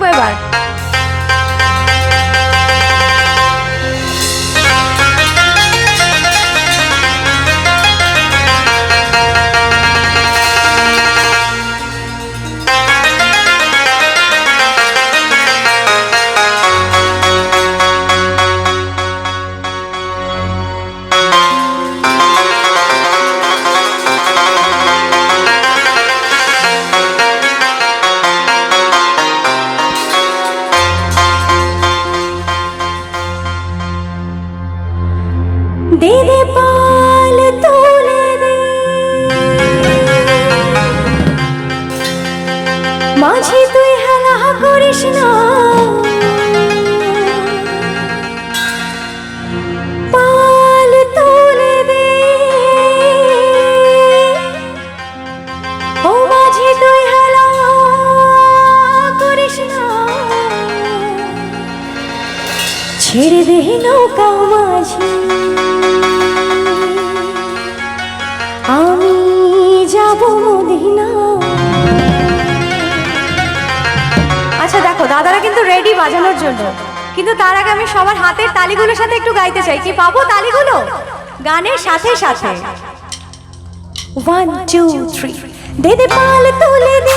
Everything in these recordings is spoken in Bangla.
Cuevas. दे ছেড়ে দে নৌকা মাঝি। আমি যাব মদিনা। আচ্ছা দেখো, দাদারা কিন্তু রেডি বাজানোর জন্য। কিন্তু তার আগে আমি সবার হাতের তালিগুলোর সাথে একটু গাইতে চাই। কি পাবো তালিগুলো? গানের সাথে সাথে। ওয়ান টু থ্রি দে দে পাল তুলে দে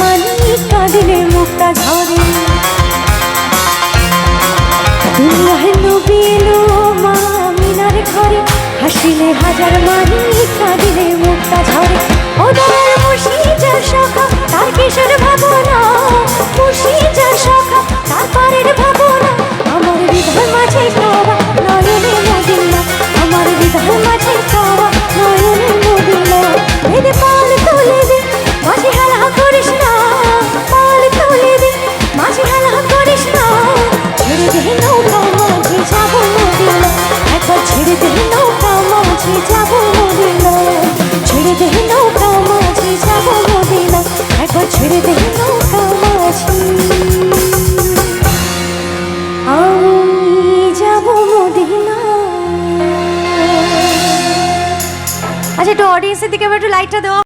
ঝরে দুনিয়ায় নবী এলো মা মিনার ঘরে হাসিলে হাজার মারি ছেড়ে দে। নৌকা মাঝি আমি যাব মদিনা। আচ্ছা একটু অডিয়েন্সের দিকে একটু লাইটটা দেওয়া।